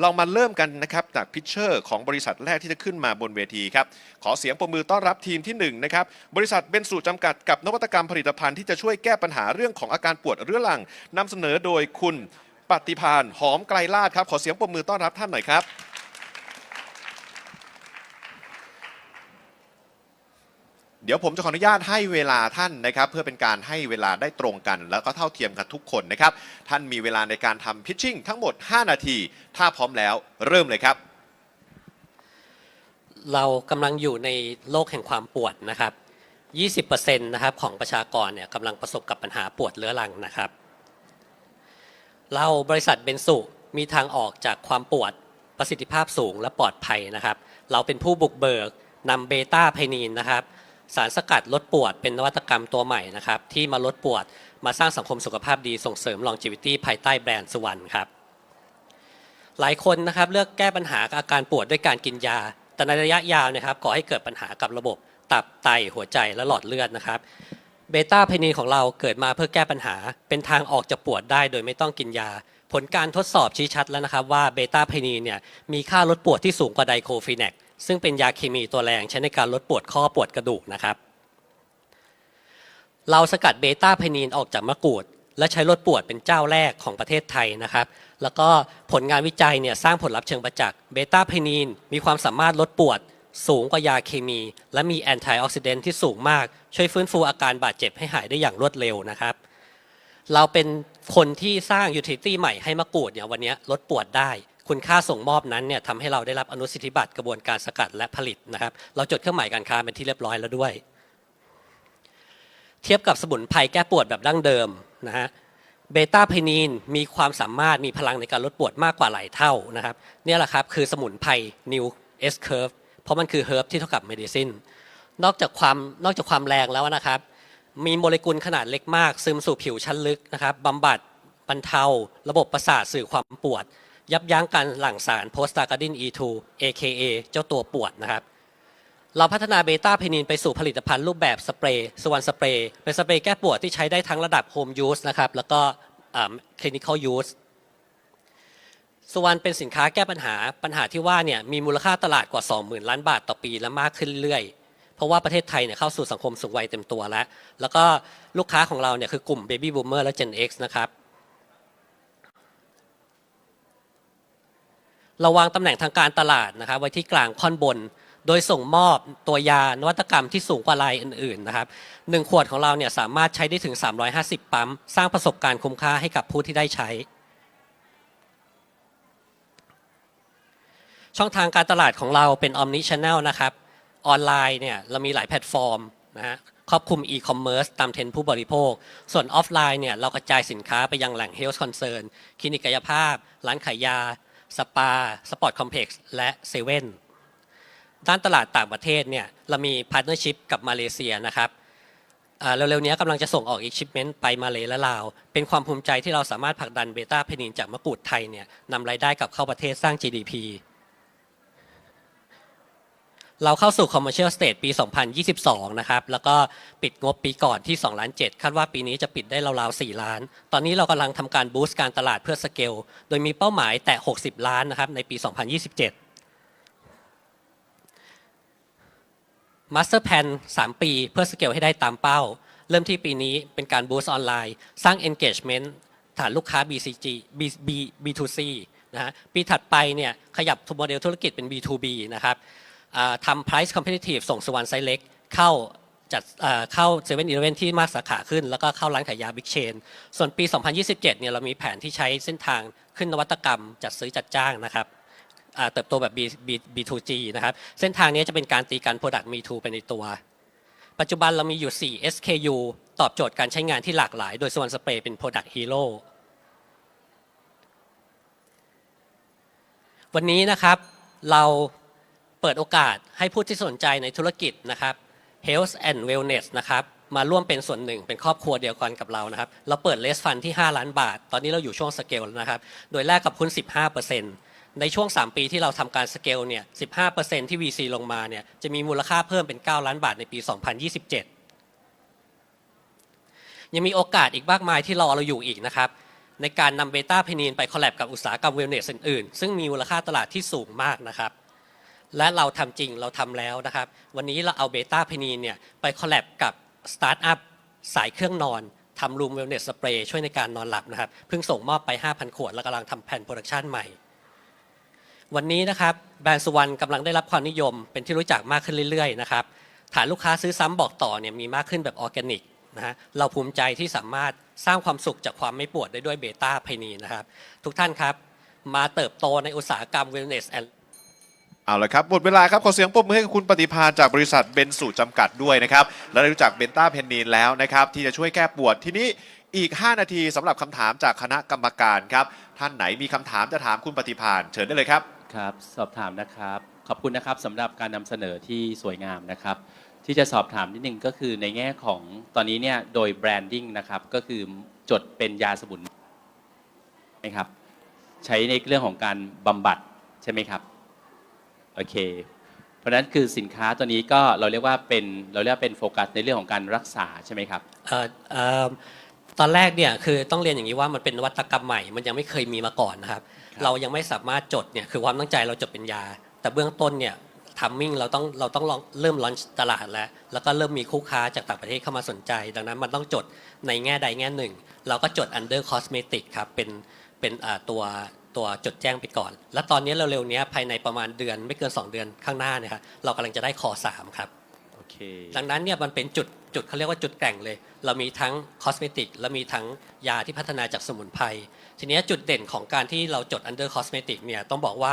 เรามาเริ่มกันนะครับจากพิชเชอร์ของบริษัทแรกที่จะขึ้นมาบนเวทีครับ ขอเสียงปรบมือต้อนรับทีมที่หนึ่งนะครับ บริษัทเบนสูจำกัดกับนวัตกรรมผลิตภัณฑ์ที่จะช่วยแก้ปัญหาเรื่องของอาการปวดเรื้อรังนำเสนอโดยคุณปฏิพานหอมไกลลาดครับ ขอเสียงปรบมือต้อนรับท่านหน่อยครับ เดี๋ยวผมจะขออนุญาตให้เวลาท่านนะครับ เพื่อเป็นการให้เวลาได้ตรงกัน แล้วก็เท่าเทียมกันทุกคนนะครับ ท่านมีเวลาในการทำพิชชิ่งทั้งหมด 5 นาที ถ้าพร้อมแล้วเริ่มเลยครับ เรากำลังอยู่ในโลกแห่งความปวดนะครับ 20%นะครับของประชากรเนี่ยกำลังประสบกับปัญหาปวดเรื้อรังนะครับ เราบริษัทเบนสุมีทางออกจากความปวดประสิทธิภาพสูงและปลอดภัยนะครับ เราเป็นผู้บุกเบิกนำเบต้าไพนีนนะครับ สารสกัดลดปวดเป็นนวัตกรรมตัวใหม่นะครับ ที่มาลดปวดมาสร้างสังคมสุขภาพดีส่งเสริม longevity ภายใต้แบรนด์สุวรรณครับ หลายคนนะครับเลือกแก้ปัญหาอาการปวดด้วยการกินยา แต่ในระยะยาวนะครับก่อให้เกิดปัญหากับระบบ ตับไตหัวใจและหลอดเลือดนะครับเบต้าเพนีของเราเกิดมาเพื่อแก้ปัญหา เป็นทางออกจากปวดได้โดยไม่ต้องกินยา ผลการทดสอบชี้ชัดแล้วนะครับว่าเบต้าเพนีเนี่ยมีค่าลดปวดที่สูงกว่าไดโคฟีแนกซึ่งเป็นยาเคมีตัวแรงใช้ในการลดปวดข้อปวดกระดูกนะครับ เราสกัดเบต้าเพนีนออกจากมะกรูด และใช้ลดปวดเป็นเจ้าแรกของประเทศไทยนะครับ แล้วก็ผลงานวิจัยเนี่ยสร้างผลลัพธ์เชิงประจักษ์เบต้าเพนีนมีความสามารถลดปวด สูงกว่ายาเคมี และมีแอนตี้ออกซิเดนท์ที่สูงมาก ช่วยฟื้นฟูอาการบาดเจ็บให้หายได้อย่างรวดเร็วนะครับเราเป็นคนที่สร้างยูทิลิตี้ใหม่ให้มะกรูดเนี่ยวันนี้ลดปวดได้ คุณค่าส่งมอบนั้นเนี่ยทำให้เราได้รับอนุสิทธิบัตรกระบวนการสกัดและผลิตนะครับ เราจดเครื่องหมายการค้าเป็นที่เรียบร้อยแล้วด้วย เทียบกับสมุนไพรแก้ปวดแบบดั้งเดิมนะฮะเบต้าเพนีนมีความสามารถมีพลังในการลดปวดมากกว่าหลายเท่านะครับเนี่ยแหละครับคือสมุนไพร New S Curve เพราะมันคือเฮิร์บที่เท่ากับเมดิซินนอกจากความนอกจากความแรงแล้วนะครับ มีโมเลกุลขนาดเล็กมาก ซึมสู่ผิวชั้นลึกนะครับบำบัดบรรเทา ระบบประสาทสื่อความปวด ยับยั้งการหลั่งสารโพสตาการดิน E2 AKA เจ้าตัวปวดนะครับเราพัฒนาเบต้าเพนินไปสู่ผลิตภัณฑ์รูปแบบสเปรย์สวรรสเปรย์เป็นสเปรย์แก้ปวดที่ใช้ได้ทั้งระดับโฮมยูสนะครับแล้วก็คลินิคอลยูสสวรรเป็นสินค้าแก้ปัญหาปัญหาที่ว่าเนี่ยมีมูลค่าตลาดกว่า 20,000 ล้านบาทต่อปีและมากขึ้นเรื่อยๆ เพราะว่าประเทศไทยเนี่ยเข้าสู่สังคมสูงวัยเต็มตัวแล้ว แล้วก็ลูกค้าของเราเนี่ยคือกลุ่ม Baby Boomer และ Gen X นะครับ เราวางตำแหน่งทางการตลาดนะครับไว้ที่กลางค่อนบน โดยส่งมอบตัวยานวัตกรรมที่สูงกว่ารายอื่นๆนะครับหนึ่งขวดของเราเนี่ยสามารถใช้ได้ถึง 350 ปั๊ม สร้างประสบการณ์คุ้มค่าให้กับผู้ที่ได้ใช้ ช่องทางการตลาดของเราเป็น Omni Channel นะครับออนไลน์เนี่ยเรามีหลายแพลตฟอร์มนะฮะครอบคลุม e-commerce ตามเทรนผู้บริโภค ส่วนออฟไลน์เนี่ยเรากระจายสินค้าไปยังแหล่ง Health Concern คลินิกกายภาพ ร้านขายยา สปา สปอร์ตคอมเพล็กซ์และเซเว่นด้านตลาดต่างประเทศเนี่ยเรามีพาร์ทเนอร์ชิพกับมาเลเซียนะครับเร็วๆนี้กำลังจะส่งออกอีกชิปเมนต์ไปมาเลและลาว เป็นความภูมิใจที่เราสามารถผลักดันเบต้าเพนินจากมะกรูดไทยเนี่ยนำรายได้กลับเข้าประเทศสร้าง GDP เราเข้าสู่ Commercial Stage ปี 2022 นะครับ แล้วก็ปิดงบปีก่อนที่ 2 ล้าน 7 คาดว่าปีนี้จะปิดได้ราวๆ 4 ล้าน ตอนนี้เรากำลังทำการบูสต์การตลาดเพื่อสเกล โดยมีเป้าหมายแตะ60 ล้านนะครับในปี 2027 Master Plan 3 ปีเพื่อสเกลให้ได้ตามเป้า เริ่มที่ปีนี้เป็นการบูสต์ออนไลน์ สร้าง engagement ฐานลูกค้า BCG B B B2C นะฮะปีถัดไปเนี่ยขยับโมเดลธุรกิจเป็น B2B นะครับ ทำ price competitive ส่งสวรรค์ไซส์เล็ก เข้าจัดเข้า7 e เ e ่ e อที่มากสาขาขึ้น แล้วก็เข้าร้านขายยา Big Chain ส่วนปี 2027 เนี่ยเรามีแผนที่ใช้เส้นทางขึ้นนวัตกรรม จัดซื้อจัดจ้างนะครับเติบโตแบบ B B B2G นะครับ เส้นทางนี้จะเป็นการตีกัน Product Me Too ไปในตัว ปัจจุบันเรามีอยู่ 4 SKU ตอบโจทย์การใช้งานที่หลากหลาย โดยสวรรณสเปรย์เป็น Product Hero วันนี้นะครับเรา เปิดโอกาสให้ผู้ที่สนใจในธุรกิจนะครับ Health and Wellness นะครับมาร่วมเป็นส่วนหนึ่งเป็นครอบครัวเดียวกันกับเรานะครับ เราเปิดเลสฟันที่ 5 ล้านบาท ตอนนี้เราอยู่ช่วงสเกลนะครับ โดยแลกกับหุ้น15%ในช่วง 3 ปีที่เราทำการสเกลเนี่ย15%ที่ VC ลงมาเนี่ยจะมีมูลค่าเพิ่มเป็น 9 ล้านบาทในปี 2027 ยังมีโอกาสอีกมากมายที่รอเราอยู่อีกนะครับ ในการนำเบต้าเพนีนไปคอลแลบกับอุตสาหกรรมเวลเนสอื่นๆซึ่งมีมูลค่าตลาดที่สูงมากนะครับ และเราทำจริงเราทำแล้วนะครับ วันนี้เราเอาเบต้าเพนีเนี่ยไปคอลแลบกับสตาร์ทอัพสายเครื่องนอนทำรูมเวลเนสสเปรย์ช่วยในการนอนหลับนะครับ เพิ่งส่งมอบไป 5,000 ขวด แล้วกำลังทำแผ่นโปรดักชันใหม่ วันนี้นะครับแบรนด์สุวรรณกำลังได้รับความนิยม เป็นที่รู้จักมากขึ้นเรื่อยๆนะครับฐานลูกค้าซื้อซ้ำบอกต่อเนี่ยมีมากขึ้นแบบออร์แกนิกนะฮะเราภูมิใจที่สามารถสร้างความสุขจากความไม่ปวดได้ด้วยเบต้าไพนีนะครับ ทุกท่านครับ มาเติบโตในอุตสาหกรรม wellness and เอ เอาละครับหมดเวลาครับ ขอเสียงปรบมือให้กับคุณปฏิภาณจากบริษัทเบนสูจำกัดด้วยนะครับ และได้รู้จักเบนต้าเพนนีนแล้วนะครับ ที่จะช่วยแก้ปวดทีนี้อีก 5 นาทีสำหรับคำถามจากคณะกรรมการครับ ท่านไหนมีคำถามจะถามคุณปฏิภาณเชิญได้เลยครับ ครับสอบถามนะครับ ขอบคุณนะครับสำหรับการนำเสนอที่สวยงามนะครับ ที่จะสอบถามนิดนึงก็คือในแง่ของตอนนี้เนี่ยโดยแบรนดิ้งนะครับก็คือจดเป็นยาสมุนไหมครับ ใช้ในเรื่องของการบำบัดใช่ไหมครับ โอเค เพราะฉะนั้นคือสินค้าตัวนี้ก็เราเรียกว่าเป็นเราเรียกว่าเป็นโฟกัสในเรื่องของการรักษาใช่ไหมครับ เอ่อเอ่อตอนแรกเนี่ยคือต้องเรียนอย่างนี้ว่ามันเป็นนวัตกรรมใหม่ มันยังไม่เคยมีมาก่อนนะครับครับ เรายังไม่สามารถจดเนี่ยคือความตั้งใจเราจดเป็นยา แต่เบื้องต้นเนี่ยทัมมิ่งเราต้องเราต้องลองเริ่มลอนตลาดแล้ว แล้วก็เริ่มมีคู่ค้าจากต่างประเทศเข้ามาสนใจ ดังนั้นมันต้องจดในแง่ใดแง่หนึ่ง เราก็จด under cosmetic ครับเป็นเป็นอ่าตัว ตัวจดแจ้งไปก่อน แล้วตอนนี้เร็วๆเนี้ยภายในประมาณเดือนไม่เกิน 2 เดือนข้างหน้าเนี่ยครับเรากำลังจะได้คอ3ครับโอเคดังนั้นเนี่ยมันเป็นจุดจุดเขาเรียกว่าจุดแกร่งเลย เรามีทั้งคอสเมติกและมีทั้งยาที่พัฒนาจากสมุนไพรทีเนี้ยจุดเด่นของการที่เราจด under cosmetic เนี่ยต้องบอกว่า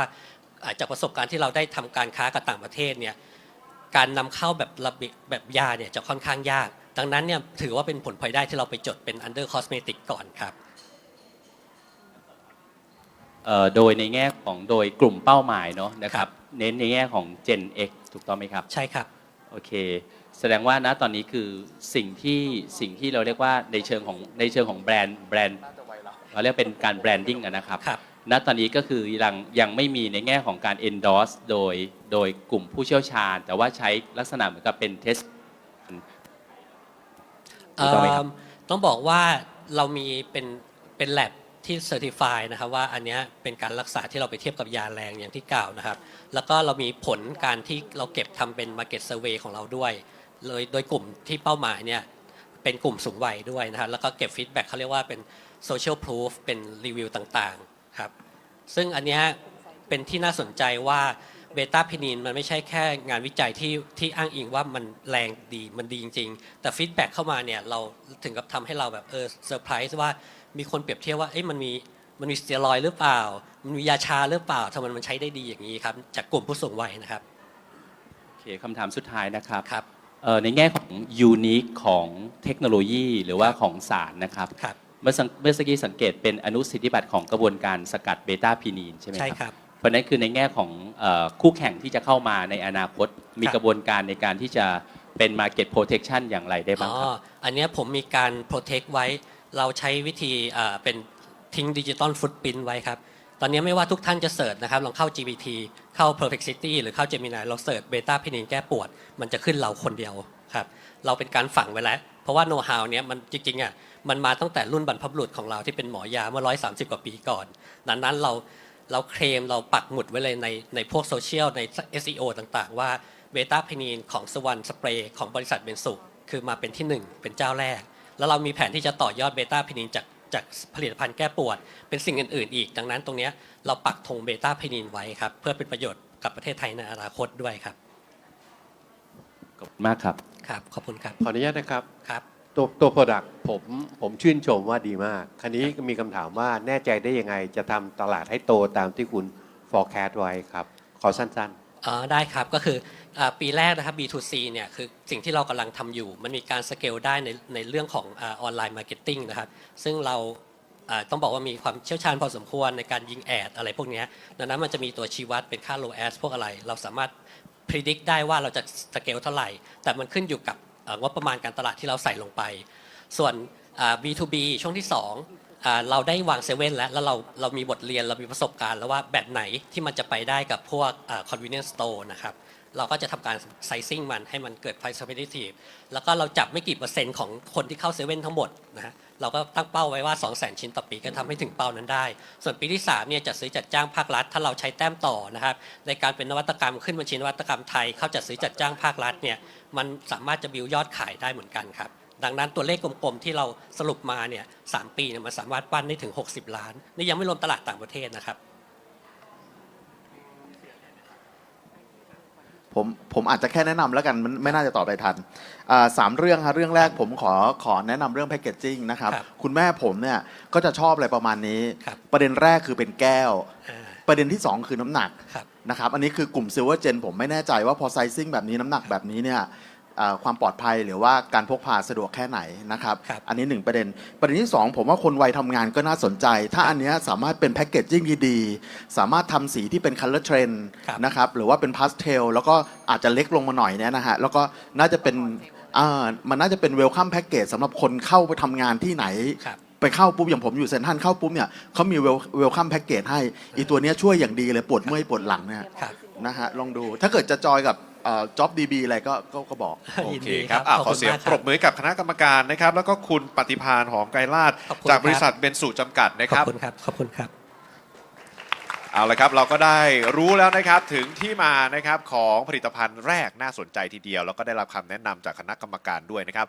อ่าจากประสบการณ์ที่เราได้ทำการค้ากับต่างประเทศเนี่ยการนำเข้าแบบระเบียบแบบยาเนี่ยจะค่อนข้างยาก ดังนั้นเนี่ยถือว่าเป็นผลพลอยได้ที่เราไปจดเป็น under cosmetic ก่อนครับเอ่อ โดยในแง่ของโดยกลุ่มเป้าหมายเนาะนะครับ เน้นในแง่ของ Gen X ถูกต้องไหมครับ ใช่ครับ โอเค แสดงว่านะตอนนี้คือสิ่งที่สิ่งที่เราเรียกว่าในเชิงของในเชิงของแบรนด์แบรนด์เราเรียกเป็นการแบรนดิ้งอะนะครับครับ ณ ตอนนี้ก็คือยังยังไม่มีในแง่ของการ endorse โดยโดยกลุ่มผู้เชี่ยวชาญ แต่ว่าใช้ลักษณะเหมือนกับเป็น test ถูกต้องไหมครับเอิ่มต้องบอกว่าเรามีเป็นเป็นแลบ ที่เซอร์ติฟายนะครับว่าอันเนี้ยเป็นการรักษาที่เราไปเทียบกับยาแรงอย่างที่กล่าวนะครับ แล้วก็เรามีผลการที่เราเก็บทำเป็น Market Survey ของเราด้วย เลยโดยกลุ่มที่เป้าหมายเนี่ยเป็นกลุ่มสูงวัยด้วยนะครับแล้วก็เก็บฟีดแบ็กเขาเรียกว่าเป็น Social Proof เป็นรีวิวต่างๆครับซึ่งอันเนี้ยเป็นที่น่าสนใจว่าเบต้าเพนินมันไม่ใช่แค่งานวิจัยที่ที่อ้างอิงว่ามันแรงดีมันดีจริง ๆ แต่ฟีดแบ็กเข้ามาเนี่ยเราถึงกับทำให้เราแบบเออเซอร์ไพรส์ว่า มีคนเปรียบเทียบว่าเอ้ยมันมีมันมีสเตียรอยด์หรือเปล่า มันมียาชาหรือเปล่าทำไมมันใช้ได้ดีอย่างนี้ครับ จากกลุ่มผู้สูงวัยนะครับโอเคคำถามสุดท้ายนะครับครับ เอ่อในแง่ของยูนิคของเทคโนโลยีหรือว่าของสารนะครับ ครับ เมื่อสังเมื่อสักกี้สังเกตเป็นอนุสิทธิบัตรของกระบวนการสกัดเบต้าพีนีนใช่ไหมใช่ครับ ครับ เพราะฉะนั้นคือในแง่ของเอ่อคู่แข่งที่จะเข้ามาในอนาคต มีครับกระบวนการในการที่จะเป็น Market Protection อย่างไรได้บ้างอ๋ครับออันเนี้ยผมมีการโปรเทคไว้ เราใช้วิธีเป็นทิ้งดิจิตอลฟุตปินไว้ครับ ตอนนี้ไม่ว่าทุกท่านจะเสิร์ชนะครับ ลองเข้า GPT เข้า Perplexity หรือเข้า Gemini เราเสิร์ชเบต้าเพนินแก้ปวด มันจะขึ้นเราคนเดียวครับ เราเป็นการฝังไว้แล้ว เพราะว่าโน้ตฮาวเนี้ยมันจริงๆอะมันมาตั้งแต่รุ่นบรรพบุรุษของเราที่เป็นหมอยาเมื่อ 130 กว่าปีก่อนดังนั้นเราเราเคลมเราปักหมุดไว้เลยในในพวกโซเชียลใน SEO ต่างๆ ว่าเบต้าเพนินของสวรรณสเปรย์ของบริษัทเบนสุคือมาเป็นที่หนึ่งเป็นเจ้าแรก แล้วเรามีแผนที่จะต่อยอดเบต้าเพนินจากจากผลิตภัณฑ์แก้ปวด เป็นสิ่งอื่นๆ อีก ดังนั้นตรงเนี้ยเราปักธงเบต้าเพนินไว้ครับ เพื่อเป็นประโยชน์กับประเทศไทยในอนาคตด้วยครับขอบคุณมากครับครับขอบคุณครับขออนุญาตนะครับครับตัวตัว Product ผมผมชื่นชมว่าดีมาก คราวนี้มีคำถามว่าแน่ใจได้ยังไง จะทำตลาดให้โตตามที่คุณ forecast ไว้ครับ ขอสั้นอ๋อได้ครับก็คืออา ปีแรกนะครับ B2C เนี่ยคือสิ่งที่เรากำลังทำอยู่ มันมีการสเกลได้ในในเรื่องของออนไลน์มาร์เก็ตติ้งนะครับ ซึ่งเราต้องบอกว่ามีความเชี่ยวชาญพอสมควรในการยิงแอดอะไรพวกนี้ดังนั้นมันจะมีตัวชี้วัดเป็นค่า low as พวกอะไร เราสามารถ predict ได้ว่าเราจะสเกลเท่าไหร่ แต่มันขึ้นอยู่กับเอ่องบประมาณการตลาดที่เราใส่ลงไป ส่วน B2B ช่วงที่2อ่าเราได้วางเซเว่นแล้วแล้วเราเรามีบทเรียนเรามีประสบการณ์แล้วว่าแบบไหนที่มันจะไปได้กับพวกอ่า convenience store นะครับ เราก็จะทำการ sizing มันให้มันเกิด price competitive แล้วก็เราจับไม่กี่เปอร์เซ็นต์ของคนที่เข้าเซเว่นทั้งหมดนะฮะเราก็ตั้งเป้าไว้ว่า 2 0 0 0 0 0 ชิ้นต่อปีก็ทำให้ถึงเป้านั้นได้ ส่วนปีที่3เนี่ยจัดซื้อจัดจ้างภาครัฐ ถ้าเราใช้แต้มต่อนะครับในการเป็นนวัตกรรมขึ้นบัญชีนวัตกรรมไทย เข้าจัดซื้อจัดจ้างภาครัฐเนี่ยมันสามารถจะบิวยอดขายได้เหมือนกันครับดังนั้นตัวเลขกลมๆ ที่เราสรุปมาเนี่ยสปีเนี่ยมันสามารถปั้นได้ถึง 60 ล้าน นี่ยังไม่รวมตลาดต่างประเทศนะครับ ผมผมอาจจะแค่แนะนำแล้วกันมันไม่น่าจะตอบไปทันอ่าสามเรื่องครับเรื่องแรกผมขอขอแนะนำเรื่องแพคเกจจิ้งนะครับครับคุณแม่ผมเนี่ยก็จะชอบอะไรประมาณนี้ ครับ ประเด็นแรกคือเป็นแก้ว อ่า ประเด็นที่ 2 คือน้ำหนักครับนะครับอันนี้คือกลุ่มซิลเวอร์เจนผมไม่แน่ใจว่าพอไซซิ่งแบบนี้น้ำหนักแบบนี้เนี่ยอ่า ความปลอดภัยหรือว่าการพกพาสะดวกแค่ไหนนะครับครับ อันนี้หนึ่งประเด็น ประเด็นที่ 2 ผมว่าคนวัยทำงานก็น่าสนใจ ถ้าอันเนี้ยสามารถเป็นแพคเกจจิ้งดีๆ สามารถทำสีที่เป็นคัลเลอร์เทรนครับนะครับ หรือว่าเป็นพาสเทลแล้วก็อาจจะเล็กลงมาหน่อยเนี่ยนะฮะ แล้วก็น่าจะเป็นอ่ามันน่าจะเป็นเวลคัมแพ็กเกจสำหรับคนเข้าไปทำงานที่ไหนครับไปเข้าปุ๊บอย่างผมอยู่เซนทรันเข้าปุ๊บเนี่ยเขามีเวลเวลคัมแพ็กเกจให้อีตัวเนี้ยช่วยอย่างดีเลยปวดเมื่อยปวดหลังเนี่ยครับนะฮะลองดูถ้าเกิดจะจอยกับ จ็อบดีบีอะไรก็ก็ก็บอก โอยินเคดีครับอะขอบขอคุณเสียงมากคปรัรบมือให้กับคณะกรรมการนะครับ แล้วก็คุณปฏิพานหอมไกรลาดขอบคุณจากครับบริษัทเบนสุจำกัดนะขคอรับบ คุณครับ ขอบคุณครับ เอาละครับเราก็ได้รู้แล้วนะครับถึงที่มานะครับของผลิตภัณฑ์แรกน่าสนใจทีเดียว แล้วก็ได้รับคำแนะนำจากคณะกรรมการด้วยนะครับ